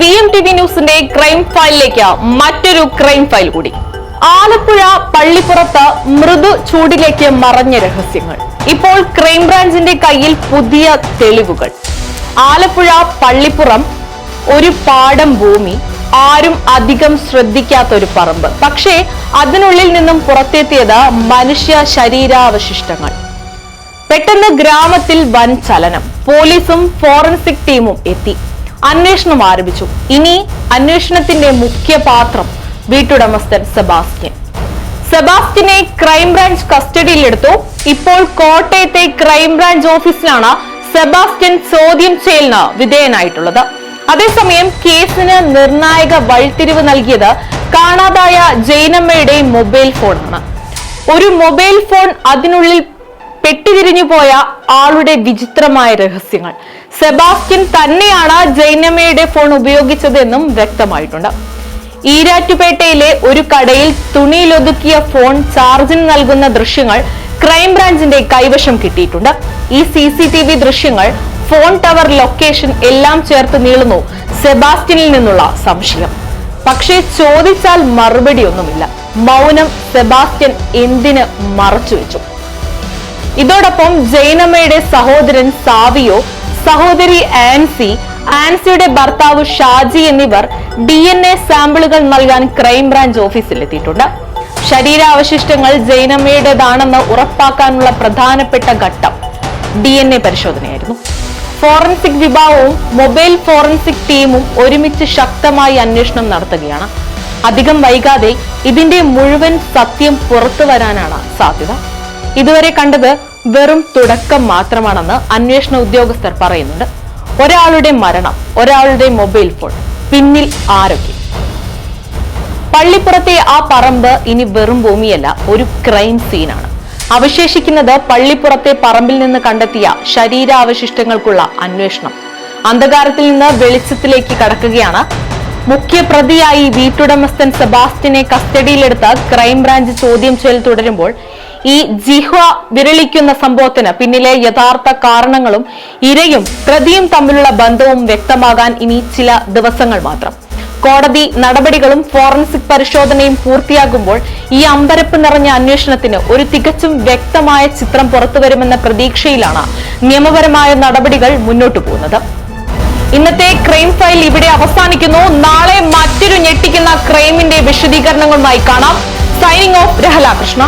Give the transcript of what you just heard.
V M T V ന്യൂസിന്റെ crime ഫയലിലേക്ക് മറ്റൊരു ക്രൈം ഫയൽ കൂടി. ആലപ്പുഴ പള്ളിപ്പുറത്ത് മൃദു ചൂടിലേക്ക് മറഞ്ഞ രഹസ്യങ്ങൾ. ഇപ്പോൾ ക്രൈംബ്രാഞ്ചിന്റെ കയ്യിൽ പുതിയ തെളിവുകൾ. ആലപ്പുഴ പള്ളിപ്പുറം ഒരു പാടം ഭൂമി. ആരും അധികം ശ്രദ്ധിക്കാത്ത ഒരു പറമ്പ്. പക്ഷേ അതിനുള്ളിൽ നിന്നും പുറത്തെത്തിയത് മനുഷ്യ ശരീരാവശിഷ്ടങ്ങൾ. പെട്ടെന്ന് ഗ്രാമത്തിൽ വൻ ചലനം. പോലീസും ഫോറൻസിക് ടീമും എത്തി. അന്വേഷണം ആരംഭിച്ചു. ഇനി അന്വേഷണത്തിന്റെ മുഖ്യ പാത്രം വീട്ടുടമസ്ഥൻ സെബാസ്റ്റ്യൻ. സെബാസ്റ്റ്യനെ ക്രൈംബ്രാഞ്ച് കസ്റ്റഡിയിലെടുത്തു. ഇപ്പോൾ കോട്ടയത്തെ ക്രൈംബ്രാഞ്ച് ഓഫീസിലാണ് സെബാസ്റ്റ്യൻ ചോദ്യം ചെയ്യലിന് വിധേയനായിട്ടുള്ളത്. അതേസമയം കേസിന് നിർണായക വഴിത്തിരിവ് നൽകിയത് കാണാതായ ജൈനമ്മയുടെ മൊബൈൽ ഫോണാണ്. ഒരു മൊബൈൽ ഫോൺ അതിനുള്ളിൽ പെട്ടിതിരിഞ്ഞു പോയ ആളുടെ വിചിത്രമായ രഹസ്യങ്ങൾ. സെബാസ്റ്റ്യൻ തന്നെയാണ് ജൈനമ്മയുടെ ഫോൺ ഉപയോഗിച്ചതെന്നും വ്യക്തമായിട്ടുണ്ട്. ഈരാറ്റുപേട്ടയിലെ ഒരു കടയിൽ തുണിയിലൊതുക്കിയ ഫോൺ ചാർജിന് നൽകുന്ന ദൃശ്യങ്ങൾ ക്രൈംബ്രാഞ്ചിന്റെ കൈവശം കിട്ടിയിട്ടുണ്ട്. ഈ സി സി ടി വി ദൃശ്യങ്ങൾ ഫോൺ ടവർ ലൊക്കേഷൻ എല്ലാം ചേർത്ത് നീളുന്നു സെബാസ്റ്റ്യനിൽ നിന്നുള്ള സംശയം. പക്ഷേ ചോദിച്ചാൽ മറുപടിയൊന്നുമില്ല. മൗനം സെബാസ്റ്റ്യൻ എന്തിന് മറച്ചുവെച്ചു? ഇതോടൊപ്പം ജൈനമ്മയുടെ സഹോദരൻ സാവിയോ സഹോദരി ആൻസി ആൻസിയുടെ ഭർത്താവ് ഷാജി എന്നിവർ ഡി എൻ എ സാമ്പിളുകൾ നൽകാൻ ക്രൈംബ്രാഞ്ച് ഓഫീസിലെത്തിയിട്ടുണ്ട്. ശരീരാവശിഷ്ടങ്ങൾ ജൈനമ്മയുടേതാണെന്ന് ഉറപ്പാക്കാനുള്ള പ്രധാനപ്പെട്ട ഘട്ടം ഡി എൻ എ പരിശോധനയായിരുന്നു. ഫോറൻസിക് വിഭാഗവും മൊബൈൽ ഫോറൻസിക് ടീമും ഒരുമിച്ച് ശക്തമായി അന്വേഷണം നടത്തുകയാണ്. അധികം വൈകാതെ ഇതിന്റെ മുഴുവൻ സത്യം പുറത്തു വരാനാണ് സാധ്യത. ഇതുവരെ കണ്ടത് വെറും തുടക്കം മാത്രമാണെന്ന് അന്വേഷണ ഉദ്യോഗസ്ഥർ പറയുന്നുണ്ട്. ഒരാളുടെ മരണം ഒരാളുടെ മൊബൈൽ ഫോൺ പിന്നിൽ ആരൊക്കെ? പള്ളിപ്പുറത്തെ ആ പറമ്പ് ഇനി വെറും ഭൂമിയല്ല ഒരു ക്രൈം സീനാണ് അവശേഷിക്കുന്നത് പള്ളിപ്പുറത്തെ പറമ്പിൽ നിന്ന് കണ്ടെത്തിയ ശരീരാവശിഷ്ടങ്ങൾക്കുള്ള അന്വേഷണം. അന്ധകാരത്തിൽ നിന്ന് വെളിച്ചത്തിലേക്ക് കടക്കുകയാണ്. മുഖ്യ പ്രതിയായി വീട്ടുടമസ്ഥൻ സെബാസ്റ്റിനെ കസ്റ്റഡിയിലെടുത്ത് ക്രൈംബ്രാഞ്ച് ചോദ്യം ചെയ്യൽ തുടരുമ്പോൾ ഈ ജിഹ്വ വിരളിക്കുന്ന സംഭവത്തിന് പിന്നിലെ യഥാർത്ഥ കാരണങ്ങളും ഇരയും പ്രതിയും തമ്മിലുള്ള ബന്ധവും വ്യക്തമാകാൻ ഇനി ചില ദിവസങ്ങൾ മാത്രം. കോടതി നടപടികളും ഫോറൻസിക് പരിശോധനയും പൂർത്തിയാകുമ്പോൾ ഈ അമ്പരപ്പ് നിറഞ്ഞ അന്വേഷണത്തിന് ഒരു തികച്ചും വ്യക്തമായ ചിത്രം പുറത്തുവരുമെന്ന പ്രതീക്ഷയിലാണ് നിയമപരമായ നടപടികൾ മുന്നോട്ടു പോകുന്നത്. ഇന്നത്തെ ക്രൈം ഫയൽ ഇവിടെ അവസാനിക്കുന്നു. നാളെ മറ്റൊരു ഞെട്ടിക്കുന്ന ക്രൈമിന്റെ വിശദീകരണങ്ങളുമായി കാണാം. Signing off. രഹല കൃഷ്ണ